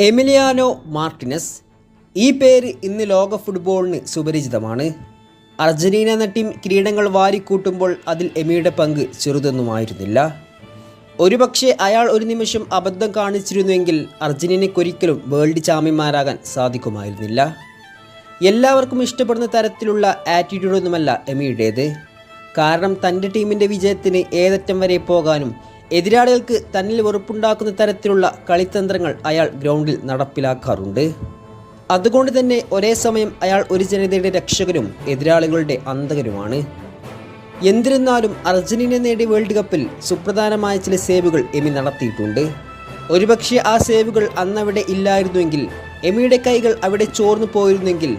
Emiliano Martinez ഈ പേര് ഇന്ന് ലോക ഫുട്ബോളിന് സുപരിചിതമാണ്. അർജന്റീന എന്ന ടീം കിരീടങ്ങൾ വാരിക്കൂട്ടുമ്പോൾ അതിൽ എമിയുടെ പങ്ക് ചെറുതൊന്നുമായിരുന്നില്ല. ഒരുപക്ഷെ അയാൾ ഒരു നിമിഷം അബദ്ധം കാണിച്ചിരുന്നുവെങ്കിൽ അർജന്റീനയ്ക്കൊരിക്കലും വേൾഡ് ചാമ്പ്യന്മാരാകാൻ സാധിക്കുമായിരുന്നില്ല. എല്ലാവർക്കും ഇഷ്ടപ്പെടുന്ന തരത്തിലുള്ള ആറ്റിറ്റ്യൂഡൊന്നുമല്ല എമിയുടേത് കാരണം തന്റെ ടീമിന്റെ വിജയത്തിന് ഏതറ്റം വരെ പോകാനും എതിരാളികൾക്ക് തന്നിൽ വെറുപ്പുണ്ടാക്കുന്ന തരത്തിലുള്ള കളിതന്ത്രങ്ങൾ അയാൾ ഗ്രൗണ്ടിൽ നടപ്പിലാക്കാറുണ്ട്. അതുകൊണ്ട് തന്നെ ഒരേ സമയം അയാൾ ഒരു ജനതയുടെ രക്ഷകനും എതിരാളികളുടെ അന്തകരുമാണ്. എന്നിരുന്നാലും അർജന്റീന നേടിയ വേൾഡ് കപ്പിൽ സുപ്രധാനമായ ചില സേവുകൾ എമി നടത്തിയിട്ടുണ്ട്. ഒരുപക്ഷെ ആ സേവുകൾ അന്നവിടെ ഇല്ലായിരുന്നുവെങ്കിൽ എമിയുടെ കൈകൾ അവിടെ ചോർന്നു പോയിരുന്നെങ്കിൽ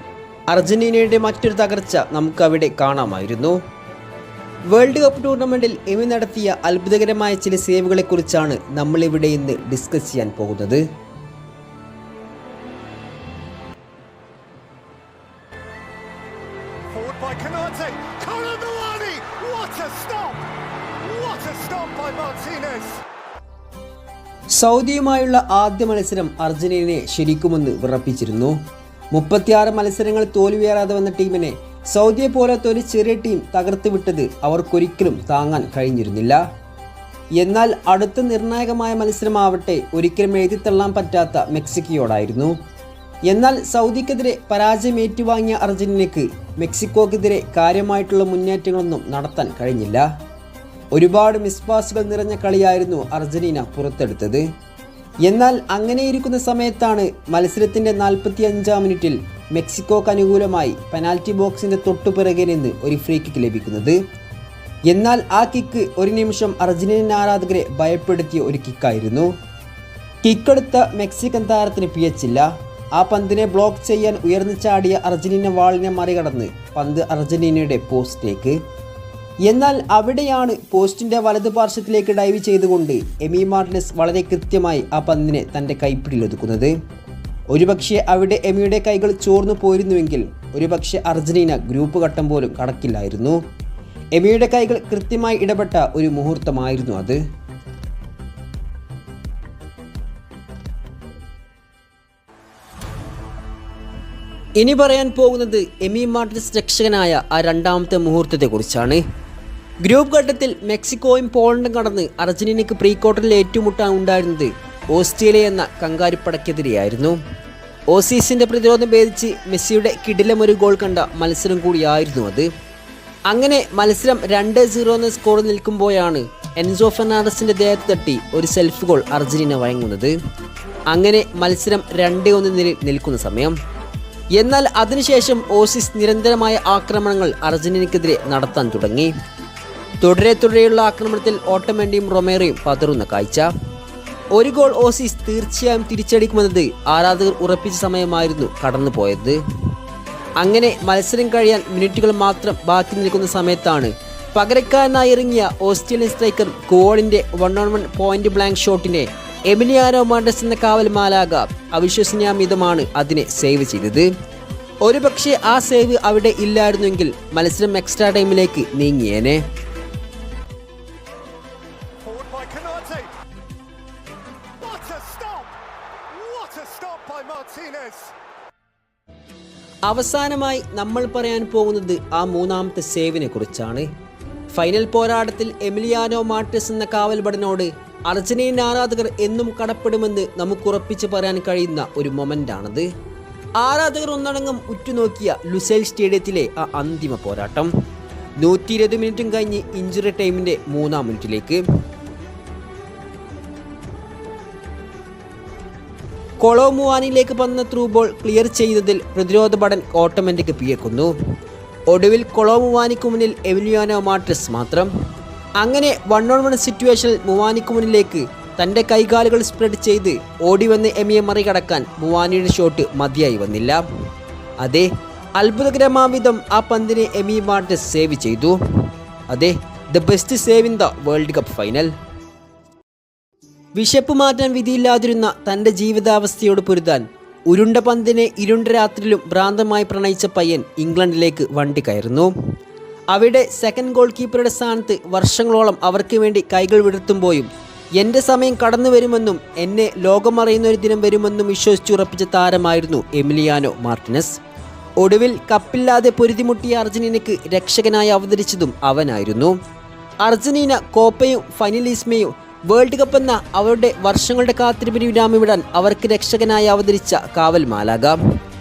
അർജന്റീനയുടെ മറ്റൊരു തകർച്ച നമുക്കവിടെ കാണാമായിരുന്നു. വേൾഡ് കപ്പ് ടൂർണമെന്റിൽ എമി നടത്തിയ അത്ഭുതകരമായ ചില സേവുകളെക്കുറിച്ചാണ് നമ്മളിവിടെ ഇന്ന് ഡിസ്കസ് ചെയ്യാൻ പോകുന്നത്! സൗദിയുമായുള്ള ആദ്യ മത്സരം അർജന്റീനയെ ശരിക്കുമെന്ന് വിറപ്പിച്ചിരുന്നു മുപ്പത്തിയാറ് മത്സരങ്ങൾ തോൽവിയേറാതെ വന്ന ടീമിനെ സൗദിയെ പോലത്തെ ഒരു ചെറിയ ടീം തകർത്ത് വിട്ടത് അവർക്കൊരിക്കലും താങ്ങാൻ കഴിഞ്ഞിരുന്നില്ല. എന്നാൽ അടുത്ത നിർണായകമായ മത്സരമാവട്ടെ ഒരിക്കലും എഴുതിത്തള്ളാൻ പറ്റാത്ത മെക്സിക്കോയോടായിരുന്നു. എന്നാൽ സൗദിക്കെതിരെ പരാജയം ഏറ്റുവാങ്ങിയ അർജന്റീനയ്ക്ക് മെക്സിക്കോക്കെതിരെ കാര്യമായിട്ടുള്ള മുന്നേറ്റങ്ങളൊന്നും നടത്താൻ കഴിഞ്ഞില്ല. ഒരുപാട് മിസ്പാസുകൾ നിറഞ്ഞ കളിയായിരുന്നു അർജന്റീന പുറത്തെടുത്തത്. എന്നാൽ അങ്ങനെയിരിക്കുന്ന സമയത്താണ് മത്സരത്തിന്റെ നാൽപ്പത്തി അഞ്ചാം മിനിറ്റിൽ മെക്സിക്കോക്ക് അനുകൂലമായി പെനാൽറ്റി ബോക്സിന്റെ തൊട്ടുപിറകെ നിന്ന് ഒരു ഫ്രീ കിക്ക് ലഭിക്കുന്നത്. എന്നാൽ ആ കിക്ക് ഒരു നിമിഷം അർജന്റീനൻ ആരാധകരെ ഭയപ്പെടുത്തിയ ഒരു കിക്കായിരുന്നു കിക്കെടുത്ത മെക്സിക്കൻ താരത്തിന് പിയച്ചില്ല ആ പന്തിനെ ബ്ലോക്ക് ചെയ്യാൻ ഉയർന്നു ചാടിയ അർജന്റീന വാളിനെ മറികടന്ന് പന്ത് അർജന്റീനയുടെ പോസ്റ്റിലേക്ക്. എന്നാൽ അവിടെയാണ് പോസ്റ്റിന്റെ വലതു പാർശ്വത്തിലേക്ക് ഡൈവ് ചെയ്തുകൊണ്ട് എമി മാർട്ടിനസ് വളരെ കൃത്യമായി ആ പന്തിനെ തന്റെ കൈപ്പിടിയിലൊതുക്കുന്നത് ഒരുപക്ഷെ അവിടെ എമിയുടെ കൈകൾ ചോർന്നു പോയിരുന്നുവെങ്കിൽ ഒരുപക്ഷെ അർജന്റീന ഗ്രൂപ്പ് ഘട്ടം പോലും കടക്കില്ലായിരുന്നു എമിയുടെ കൈകൾ കൃത്യമായി ഇടപെട്ട ഒരു മുഹൂർത്തമായിരുന്നു അത്. ഇനി പറയാൻ പോകുന്നത് എമി മാർട്ടിൻസ് രക്ഷകനായ ആ രണ്ടാമത്തെ മുഹൂർത്തത്തെക്കുറിച്ചാണ്. ഗ്രൂപ്പ് ഘട്ടത്തിൽ മെക്സിക്കോയും പോളണ്ടും കടന്ന് അർജന്റീനയ്ക്ക് പ്രീ ക്വാർട്ടറിൽ ഏറ്റുമുട്ടാൻ ഉണ്ടായിരുന്നത് ഓസ്ട്രേലിയ എന്ന കങ്കാരിപ്പടക്കെതിരെയായിരുന്നു. ഓസീസിന്റെ പ്രതിരോധം ഭേദിച്ച് മെസ്സിയുടെ കിടിലമൊരു ഗോൾ കണ്ട മത്സരം കൂടിയായിരുന്നു അത്. അങ്ങനെ മത്സരം രണ്ട് സീറോ എന്ന സ്കോർ നിൽക്കുമ്പോഴാണ് എൻസോ ഫെർണാണ്ടസിന്റെ ദേഹത്ത് തട്ടി ഒരു സെൽഫ് ഗോൾ അർജന്റീന വഴങ്ങുന്നത്. അങ്ങനെ മത്സരം രണ്ട് നിലയിൽ നിൽക്കുന്ന സമയം. എന്നാൽ അതിനുശേഷം ഓസീസ് നിരന്തരമായ ആക്രമണങ്ങൾ അർജന്റീനക്കെതിരെ നടത്താൻ തുടങ്ങി. തുടരെ തുടരെയുള്ള ആക്രമണത്തിൽ ഓട്ടമെൻഡിയും റൊമേറയും പതറുന്ന കാഴ്ച. ഒരു ഗോൾ ഓസീസ് തീർച്ചയായും തിരിച്ചടിക്കുമെന്നത് ആരാധകർ ഉറപ്പിച്ച സമയമായിരുന്നു കടന്നുപോയത്. അങ്ങനെ മത്സരം കഴിയാൻ മിനിറ്റുകൾ മാത്രം ബാക്കി നിൽക്കുന്ന സമയത്താണ് പകരക്കാരനായി ഇറങ്ങിയ Australian striker ഗോളിന്റെ one on one point blank ഷോട്ടിനെ Emiliano മാണ്ടസ് എന്ന കാവൽ മാലാക അവിശ്വസനീയമിതമാണ് അതിനെ സേവ് ചെയ്തത്. ഒരുപക്ഷെ ആ സേവ് അവിടെ ഇല്ലായിരുന്നുവെങ്കിൽ മത്സരം എക്സ്ട്രാ ടൈമിലേക്ക് നീങ്ങിയേനെ. അവസാനമായി നമ്മൾ പറയാൻ പോകുന്നത് ആ മൂന്നാമത്തെ സേവിനെ കുറിച്ചാണ്. ഫൈനൽ പോരാട്ടത്തിൽ എമിലിയാനോ മാർട്ടിസ് എന്ന കാവൽപടനോട് അർജന്റീൻ ആരാധകർ എന്നും കടപ്പെടുമെന്ന് നമുക്ക് ഉറപ്പിച്ച് പറയാൻ കഴിയുന്ന ഒരു മൊമെന്റാണത് ആരാധകർ ഒന്നടങ്കം ഉറ്റുനോക്കിയ ലുസേൽ സ്റ്റേഡിയത്തിലെ ആ അന്തിമ പോരാട്ടം. നൂറ്റി ഇരുപത് മിനിറ്റും കഴിഞ്ഞ് ഇഞ്ചുറി ടൈമിന്റെ മൂന്നാം മിനിറ്റിലേക്ക്. കൊളോമുവാനിലേക്ക് വന്ന ത്രൂ ബോൾ ക്ലിയർ ചെയ്തതിൽ പ്രതിരോധ ഭടൻ ഓട്ടോമാറ്റിക് പിയക്കുന്നു. ഒടുവിൽ കൊളോമുവാനിക്ക് മുന്നിൽ എവിലിയാനോ മാട്രിസ് മാത്രം. അങ്ങനെ വൺ ഓൺ വൺ സിറ്റുവേഷനിൽ മുവാനിക്ക് മുന്നിലേക്ക് തന്റെ കൈകാലുകൾ സ്പ്രെഡ് ചെയ്ത് ഓടി വന്ന് എമിയെ മറികടക്കാൻ മുവാനിയുടെ ഷോട്ട് മതിയായി വന്നില്ല. അതെ അത്ഭുതകരമാവിധം ആ പന്തിനെ എമി മാർട്ടിസ് സേവ് ചെയ്തു. അതെ the best save in the world cup final വിശപ്പ് മാറ്റാൻ വിധിയില്ലാതിരുന്ന തന്റെ ജീവിതാവസ്ഥയോട് പൊരുതാൻ ഉരുണ്ട പന്തിനെ ഇരുണ്ട രാത്രിയിലും ഭ്രാന്തമായി പ്രണയിച്ച പയ്യൻ ഇംഗ്ലണ്ടിലേക്ക് വണ്ടി കയറുന്നു. അവിടെ സെക്കൻഡ് ഗോൾ കീപ്പറുടെ സ്ഥാനത്ത് വർഷങ്ങളോളം അവർക്ക് വേണ്ടി കൈകൾ വിടർത്തുമ്പോഴും എന്റെ സമയം കടന്നു വരുമെന്നും എന്നെ ലോകമറിയുന്ന ഒരു ദിനം വരുമെന്നും വിശ്വസിച്ചുറപ്പിച്ച താരമായിരുന്നു എമിലിയാനോ മാർട്ടിനസ്. ഒടുവിൽ കപ്പില്ലാതെ പൊരുതിമുട്ടിയ അർജന്റീനയ്ക്ക് രക്ഷകനായി അവതരിച്ചതും അവനായിരുന്നു. അർജന്റീന കോപ്പയും ഫൈനലിസ്മയും വേൾഡ് കപ്പ് എന്ന അവരുടെ വർഷങ്ങളുടെ കാത്തിരിപ്പിന് വിരാമമിടാൻ അവർക്ക് രക്ഷകനായി അവതരിച്ച കാവൽ മാലാക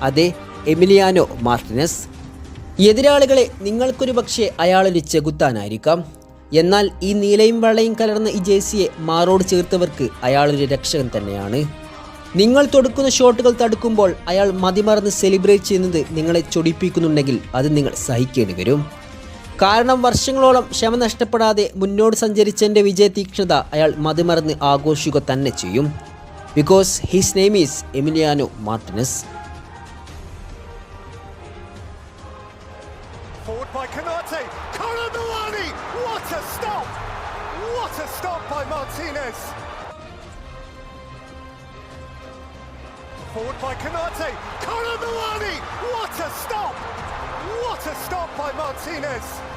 അതെ എമിലിയാനോ മാർട്ടിനസ്. എതിരാളികളെ നിങ്ങൾക്കൊരു പക്ഷേ അയാളൊരു ചെകുത്താനായിരിക്കാം. എന്നാൽ ഈ നീലയും വെള്ളയും കലർന്ന ഈ ജേഴ്സിയെ മാറോട് ചേർത്തവർക്ക് അയാളൊരു രക്ഷകൻ തന്നെയാണ്. നിങ്ങൾ തൊടുക്കുന്ന ഷോട്ടുകൾ തടുക്കുമ്പോൾ അയാൾ മതിമറന്ന് സെലിബ്രേറ്റ് ചെയ്യുന്നത് നിങ്ങളെ ചൊടിപ്പിക്കുന്നുണ്ടെങ്കിൽ അത് നിങ്ങൾ സഹിക്കേണ്ടി വരും. കാരണം വർഷങ്ങളോളം ക്ഷമ നഷ്ടപ്പെടാതെ മുന്നോട്ട് സഞ്ചരിച്ചതിന്റെ വിജയ തീക്ഷണത അയാൾ മതിമറന്ന് ആഘോഷിക്കുക തന്നെ ചെയ്യും. Because his name is Emiliano Martinez Forward by Kanate, Karabuani, what a stop! What a stop by Martinez!